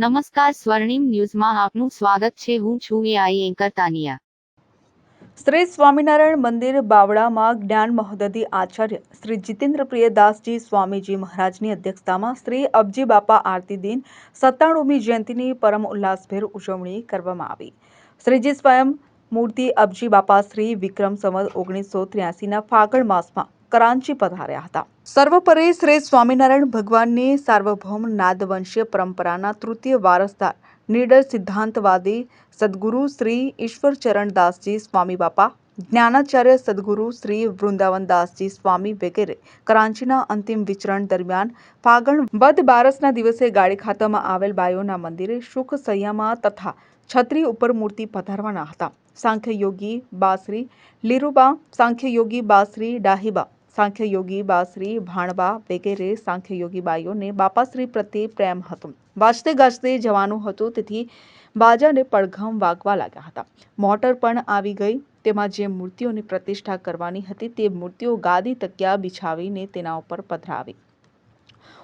નમસ્કાર સ્વર્ણિમ ન્યૂઝમાં આપનું સ્વાગત છે. હું છું એઆઈ એન્કર તાનિયા શ્રી સ્વામિનારાયણ મંદિર બાવળામાં જ્ઞાન મહોદધિ આચાર્ય શ્રી જીતેન્દ્ર પ્રિયદાસજી સ્વામીજી મહારાજની અધ્યક્ષતામાં શ્રી અબજી બાપા આરતી દિન સત્તાણુમી જયંતિની પરમ ઉલ્લાસભેર ઉજવણી કરવામાં આવી. શ્રીજી સ્વયં મૂર્તિ અબજી બાપા શ્રી વિક્રમ સંવત ઓગણીસો ત્ર્યાસીના ફાગણ માસમાં કરાંચી પધાર્યા હતા સર્વોપરી શ્રી સ્વામિનારાયણ ભગવાનની સાર્વભૌમ નાદવંશીય પરંપરાના તૃતીય વારસદાર નિડર સિદ્ધાંતવાદી સદગુરુ શ્રી ઈશ્વરચરણદાસજી સ્વામી બાપા જ્ઞાનાચાર્ય સદગુરુ શ્રી વૃંદાવનદાસજી સ્વામી વગેરે કરાંચીના અંતિમ વિચરણ દરમિયાન ફાગણ વદ બારસના દિવસે ગાડી ખાતામાં આવેલ બાયોના મંદિરે સુખ સૈયામાં તથા છત્રી ઉપર મૂર્તિ પધારવાના હતા સાંખ્ય યોગી બાસરી લીરુબા સાંખ્ય યોગી બાસરી ડાહીબા સાંખ્ય બાશ્રી ભાણબા વગેરે સાંખ્યયોગી બાઈઓને બાપાશ્રી પ્રત્યે પ્રેમ હતો વાજતે ગાજતે જવાનું હતું તેથી બાજાને પડઘમ વાગવા લાગ્યા હતા મોટર પણ આવી ગઈ તેમાં જે મૂર્તિઓની પ્રતિષ્ઠા કરવાની હતી તે મૂર્તિઓ ગાદી તકિયા બિછાવીને તેના ઉપર પધરાવી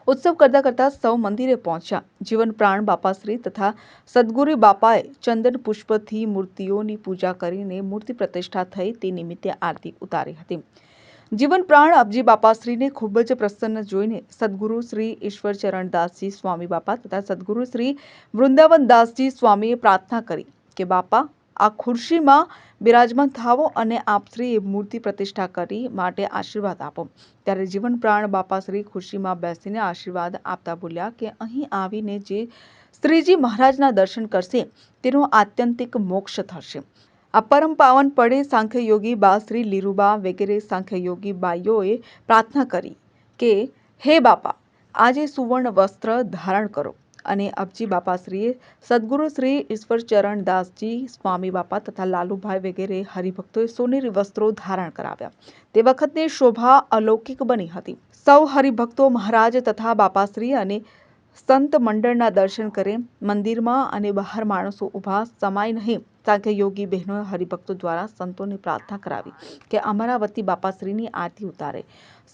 ઉત્સવ કરતા કરતા સૌ મંદિરે પહોંચ્યા જીવન પ્રાણ બાપાશ્રી તથા સદગુરુ બાપાએ ચંદન પુષ્પથી મૂર્તિઓની પૂજા કરીને મૂર્તિ પ્રતિષ્ઠા થઈ તે નિમિત્તે આરતી ઉતારી હતી જીવન પ્રાણ અબજી બાપાશ્રીને ખૂબ જ પ્રસન્ન જોઈને સદગુરુ શ્રી ઈશ્વરચરણ દાસજી સ્વામી બાપા તથા સદગુરુ શ્રી વૃંદાવન દાસજી સ્વામીએ પ્રાર્થના કરી કે બાપા, આ ખુરશીમાં બિરાજમાન થાવો અને આપ એ મૂર્તિ પ્રતિષ્ઠા કરી માટે આશીર્વાદ આપો. ત્યારે જીવન પ્રાણ બાપા શ્રી ખુરશીમાં બેસીને આશીર્વાદ આપતા બોલ્યા કે અહીં આવીને જે શ્રીજી મહારાજના દર્શન કરશે, તેનો આત્યંતિક મોક્ષ થશે. આ પરમ પાવન પડે સાંખ્ય યોગી બા શ્રી લીરુબા વગેરે સાંખ્યયોગી બાઈઓએ પ્રાર્થના કરી કે, હે બાપા, આજે સુવર્ણ વસ્ત્ર ધારણ કરો અને અબજી બાપાશ્રીએ સદગુરુ શ્રી ઈશ્વરચરણ દાસજી સ્વામી બાપા તથા લાલુભાઈ વગેરે હરિભક્તોએ સોનેરી વસ્ત્રો ધારણ કરાવ્યા. તે વખતની શોભા અલૌકિક બની હતી. સૌ હરિભક્તો મહારાજ તથા બાપાશ્રી અને સંત મંડળના દર્શન કરે, મંદિરમાં અને બહાર માણસો ઊભા સમાય નહીં. સાંખ્ય યોગી બહેનોએ હરિભક્તો દ્વારા સંતોને પ્રાર્થના કરાવી કે અમરાવતી બાપાશ્રીની આરતી ઉતારે.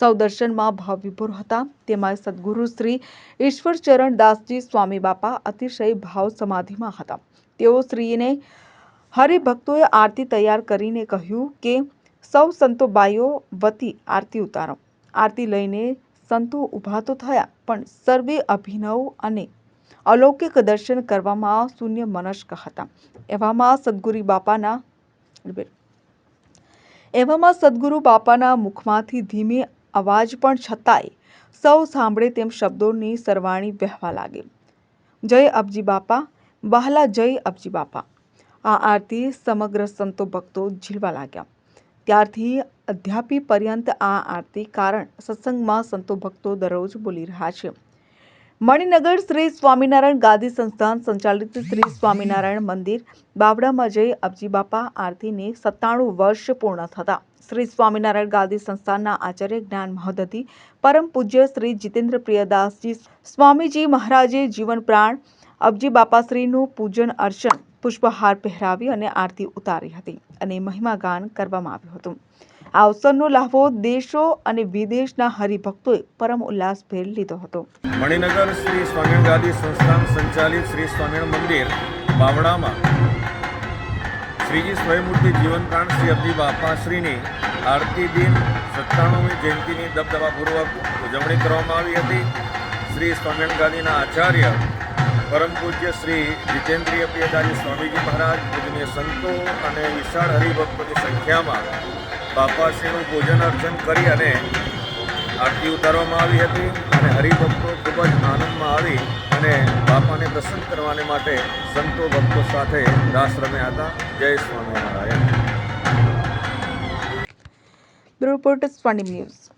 સૌ દર્શનમાં ભાવ વિભોર હતા. તેમાં સદગુરુ શ્રી ઈશ્વરચરણ દાસજી, સ્વામી બાપા અતિશય ભાવ સમાધિમાં હતા. તેઓ શ્રીને હરિભક્તોએ આરતી તૈયાર કરીને કહ્યું કે, સૌ સંતો બાઈઓ વતી આરતી ઉતારો. આરતી લઈને સંતો ઊભા તો થયા, પણ સર્વે અભિનવ અને અલૌકિક દર્શન કરવામાં શૂન્ય મનસ્ક હતા. એવામાં સદગુરુ બાપાના એવામાં સદગુરુ બાપાના મુખમાંથી ધીમે અવાજ પણ છતાંય સૌ સાંભળે તેમ શબ્દોની સરવાણી વહેવા લાગે. જય અબજી બાપા વહાલા જય અબજી બાપા. આ આરતી સમગ્ર સંતો ભક્તો ઝીલવા લાગ્યા. ત્યારથી અધ્યાપી પર્યંત આ આરતી કારણ સત્સંગમાં સંતો ભક્તો દરરોજ બોલી રહ્યા છે. મણિનગર શ્રી સ્વામિનારાયણ ગાદી સંસ્થાન સંચાલિત શ્રી સ્વામિનારાયણ મંદિર બાવડામાં જઈ અબજી બાપા આરતીને સત્તાણું વર્ષ પૂર્ણ થતા. શ્રી સ્વામિનારાયણ ગાદી સંસ્થાનના આચાર્ય જ્ઞાન મહોદતી, પરમ પૂજ્ય શ્રી જીતેન્દ્ર પ્રિયદાસજી સ્વામીજી મહારાજે જીવન પ્રાણ અબજી બાપાશ્રીનું પૂજન અર્ચન, પુષ્પહાર પહેરાવી અને આરતી ઉતારી હતી અને મહિમા ગાન કરવામાં આવ્યું હતું. આ અવસરનો લાભો દેશો અને વિદેશના હરિભક્તોએ પરમ ઉલ્લાસભેર લીધો હતો. મણિનગર શ્રી સ્વામિનારાયણ ગાદી સંસ્થાન સંચાલિત શ્રી સ્વામિનારાયણ મંદિર બાવડામાં શ્રીજી સ્વયંમૂર્તિ જીવનકાંડ શ્રી અબ્દી બાપાશ્રીની આરતી દિન સત્તાણુમી જયંતિની દબદબાપૂર્વક ઉજવણી કરવામાં આવી હતી. શ્રી સ્વામિનારાયણ ગાંધીના આચાર્ય પરમ પૂજ્ય શ્રી જીતેન્દ્રિય પ્રિયદાજી સ્વામીજી મહારાજ, પૂજનીય સંતો અને વિશાળ હરિભક્તોની સંખ્યામાં બાપાશ્રીનું પૂજન અર્ચન કરી અને આરતી ઉતારવામાં આવી હતી અને હરિભક્તો ખૂબ જ આનંદમાં આવી અને બાપાને દર્શન કરવાને માટે સંતો ભક્તો સાથે રાસ રમ્યા હતા. જય સ્વામિનારાયણ. Bureau સ્વાનિમ news.